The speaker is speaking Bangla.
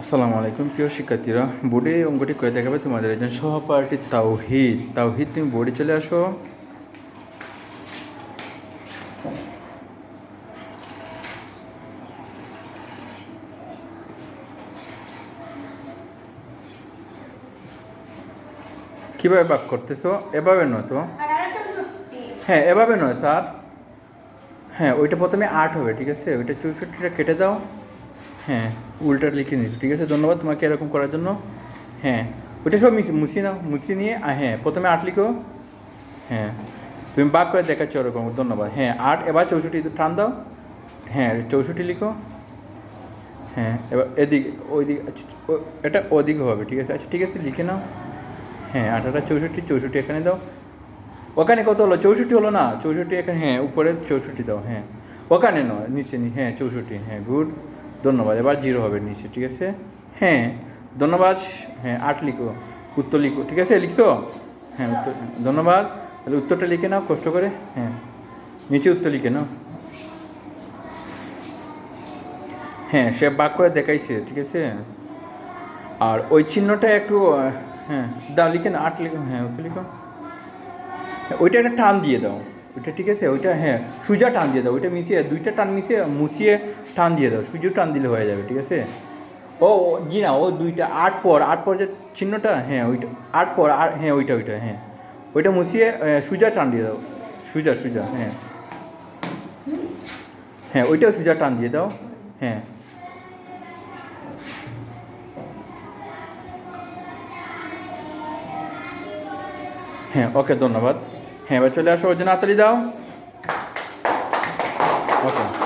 আসসালামু আলাইকুম, প্রিয় শিক্ষার্থীরা। বোর্ডে অঙ্কটি করে দেখাবে তোমাদের। একজন সহপাঠী তাওহিদ। তাওহিদ, তুমি বোর্ডে চলে আসো। কীভাবে বাক করতেছো? এভাবে নয় তো? হ্যাঁ এভাবে নয়, স্যার। হ্যাঁ ওইটা প্রথমে আট হবে, ঠিক আছে? ওইটা চৌষট্টিটা কেটে দাও। হ্যাঁ উল্টা লিখে নিচ্ছি ঠিক আছে ধন্যবাদ তোমাকে এরকম করার জন্য। হ্যাঁ ওইটা সব মিশি মুছি নাও মুছি নিয়ে হ্যাঁ প্রথমে আট লিখো। হ্যাঁ তুমি বাক করে দেখাচ্ছ ওরকম ধন্যবাদ। হ্যাঁ আট এবার চৌষট্টি টান দাও। হ্যাঁ চৌষট্টি লিখো। হ্যাঁ এবার এদিকে ওইদিকে আচ্ছা, এটা ওদিকে হবে ঠিক আছে? আচ্ছা ঠিক আছে লিখে নাও। হ্যাঁ আঠারো চৌষট্টি চৌষট্টি এখানে দাও। ওখানে কত হলো? চৌষট্টি হলো না? চৌষট্টি এখানে হ্যাঁ উপরে চৌষট্টি দাও হ্যাঁ। ওখানে নয় নিচে নি হ্যাঁ চৌষট্টি হ্যাঁ গুড। ধন্যবাদ এবার জিরো হবে নিচে ঠিক আছে? হ্যাঁ ধন্যবাদ হ্যাঁ আট লিখো উত্তর লিখো ঠিক আছে? লিখছো? হ্যাঁ উত্তর ধন্যবাদ তাহলে উত্তরটা লিখে নাও কষ্ট করে হ্যাঁ নিচে উত্তর লিখে নাও। হ্যাঁ সে বাক করে দেখাইছে ঠিক আছে? আর ওই চিহ্নটা একটু হ্যাঁ দাও লিখে না আট লিখো হ্যাঁ ওকে লিখো। হ্যাঁ, ওইটা একটা টান দিয়ে দাও। ওইটা ঠিক আছে, ওইটা হ্যাঁ সুজা টান দিয়ে দাও, ওইটা মিশিয়ে, দুইটা টান মিশিয়ে, মুছিয়ে টান দিয়ে দাও, সুজু টান দিলে হয়ে যাবে, ঠিক আছে? ও জি না, ও দুইটা, আট পর আট পর যে চিহ্নটা হ্যাঁ ওইটা, আট পর আর হ্যাঁ ওইটা ওইটা হ্যাঁ ওইটা মুছিয়ে সুজা টান দিয়ে দাও, সুজা সুজা হ্যাঁ। হ্যাঁ ওইটাও সুজা টান দিয়ে দাও হ্যাঁ। হ্যাঁ ওকে, ধন্যবাদ। হ্যাঁ এবার চলে আসো ওর জন্য হাতালি দাও ওকে